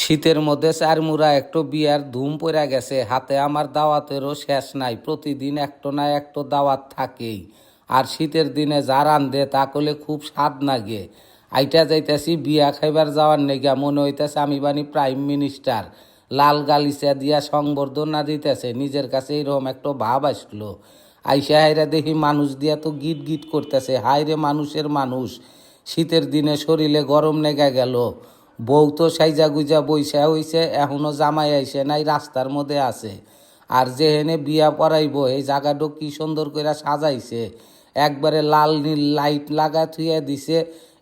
শীতের মধ্যে চারমুরা একটু বিয়ার ধুম পড়ে গেছে। হাতে আমার দাওয়াতেরও শেষ নাই, প্রতিদিন একটো না একটো দাওয়াত থাকেই। আর শীতের দিনে যা রান্ধে তা করলে খুব স্বাদ লাগে আইটা যাইতেছি বিয়া খাইবার যাওয়ার নেগা, মনে হইতেছে আমি বানি প্রাইম মিনিস্টার লাল গালিচা দিয়া সংবর্ধনা দিতেছে, নিজের কাছে এরকম একটা ভাব আসলো। আইসা হাইরা দেখি মানুষ দিয়া তো গিট গিট করতেছে হাইরে মানুষের মানুষ। শীতের দিনে শরীরে গরম নেগা গেল। বউ তো সাইজা গুজা বইসা হইছে, এখনও জামাই আইসে নাই, রাস্তার মধ্যে আছে। আর যেহেনে বিয়া পরাইব এই জায়গাটা কি সুন্দর করে সাজাইছে। একবারে লাল নীল লাইট লাগা থুয়ে দিছে,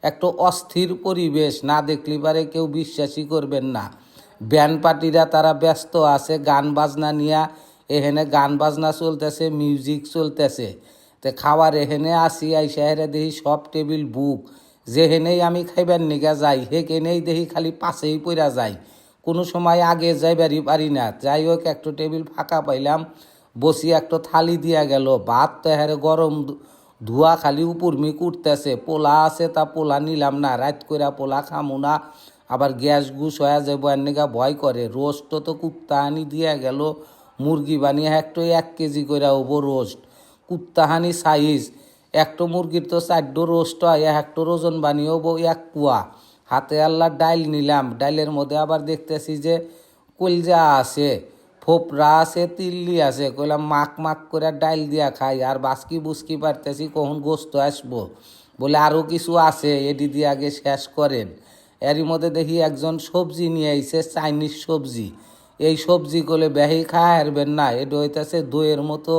একটু অস্থির পরিবেশ, না দেখলি পারে কেউ বিশ্বাসই করবেন না। ব্যান্ড পার্টিরা তারা ব্যস্ত আছে, গান বাজনা নিয়া এখানে গান বাজনা চলতেছে, মিউজিক চলতেছে। তে খাওয়ার এখানে আসি, আইসা হেরে দেখি সব টেবিল বুক। যেহেনেই আমি খাইবার নিগা যাই, হেকেনেই দেখি খালি পাশেই পইরা যাই। কোনো সময় আগে যাইবারই পারি না। যাই হোক একটু টেবিল ফাঁকা পাইলাম, বসি একটু থালি দিয়া গেল। ভাত তো হেরে গরম ধোয়া খালি উপরমি কুটতেছে। পোলা আছে তা পোলা নিলাম না রাত কইরা পোলা খামু না। আবার গ্যাস গুস হয়ে যাব এনেগা ভয় করে। রোস্ট তো কুত্তা আনি দিয়া গেল। মুরগি বানিয়ে একটু এক কেজি করে হব রোস্ট। কুত্তাহানি সাইজ। একটো মুরগির তো চারটো রোস্ট হয় একটো ওজন বানিয়ে হব এক কুয়া হাতে আল্লাহ ডাইল নিলাম, ডাইলের মধ্যে আবার দেখতেছি যে কলজা আছে, ফোপরা আছে, তিল্লি আছে। কইলাম মাক মাক করে ডাইল দিয়া খাই, আর বাসকি বুসকি পারতেছি কখন গোস্ত আসব। বলে আরও কিছু আছে এটি দিয়ে আগে শেষ করেন। এরই মধ্যে দেখি একজন সবজি নিয়ে আইছে, চাইনিজ সবজি। এই সবজি করলে বেহি খায় হারবেন না এটা হইতেছে দইয়ের মতো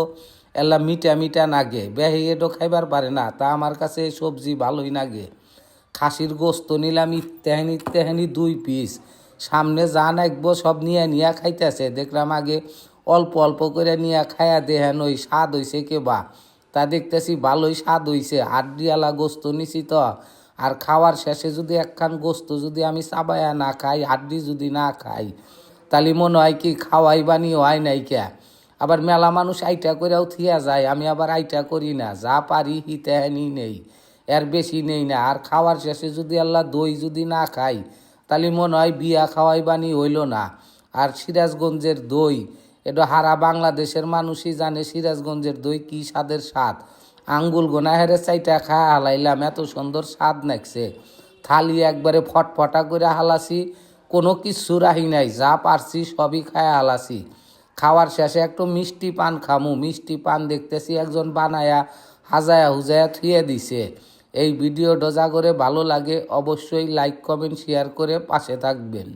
এলা মিঠা মিঠা নাগে। বেহি এটো খাইবার পারে না, তা আমার কাছে সবজি ভালোই নাগে। খাসির গোস্ত নিলাম ইত্যাহানি ইত্যাহানি দুই পিস। সামনে যা নাকবো সব নিয়ে নিয়ে খাইতেছে। দেখলাম আগে অল্প অল্প করে নিয়ে খায়া দেহেন ওই স্বাদ হইছে কে বা। তা দেখতেছি ভালোই স্বাদ হইছে। হাড্ডিওয়ালা গোস্ত নিছি তো। আর খাওয়ার শেষে যদি একখান গোস্ত যদি আমি চাবায়া না খাই, হাড্ডি যদি না খাই তাহলে মনে হয় কি খাওয়াই বানি হয় নাই কে। আবার মেলা মানুষ আইটা করেও থিয়া যায়, আমি আবার আইটা করি না, যা পারি হিতেহানি নেই, এর বেশি নেই না, আর খাওয়ার শেষে যদি আল্লাহ দই যদি না খাই, তাহলে মনে হয় বিয়া খাওয়াই বানি হইল না। আর সিরাজগঞ্জের দই, এটা হারা বাংলাদেশের মানুষই জানে সিরাজগঞ্জের দই কি স্বাদের স্বাদ। আঙ্গুল গোনা হেরে চাইটা খা, হালাইলাম, এত সুন্দর স্বাদ নাকছে থালি একবারে ফটফটা করে হালাসি কোনো কিছু রাহি নাই, যা পারছি সবই খায় হালাসি খাওয়ার শেষে একটু মিষ্টি পান খামু। মিষ্টি পান দেখতেছি একজন বানায়া হাজায়া হুজায়া থুয়ে দিছে। এই ভিডিও ডোজা করে ভালো লাগে অবশ্যই লাইক কমেন্ট শেয়ার করে পাশে থাকবেন।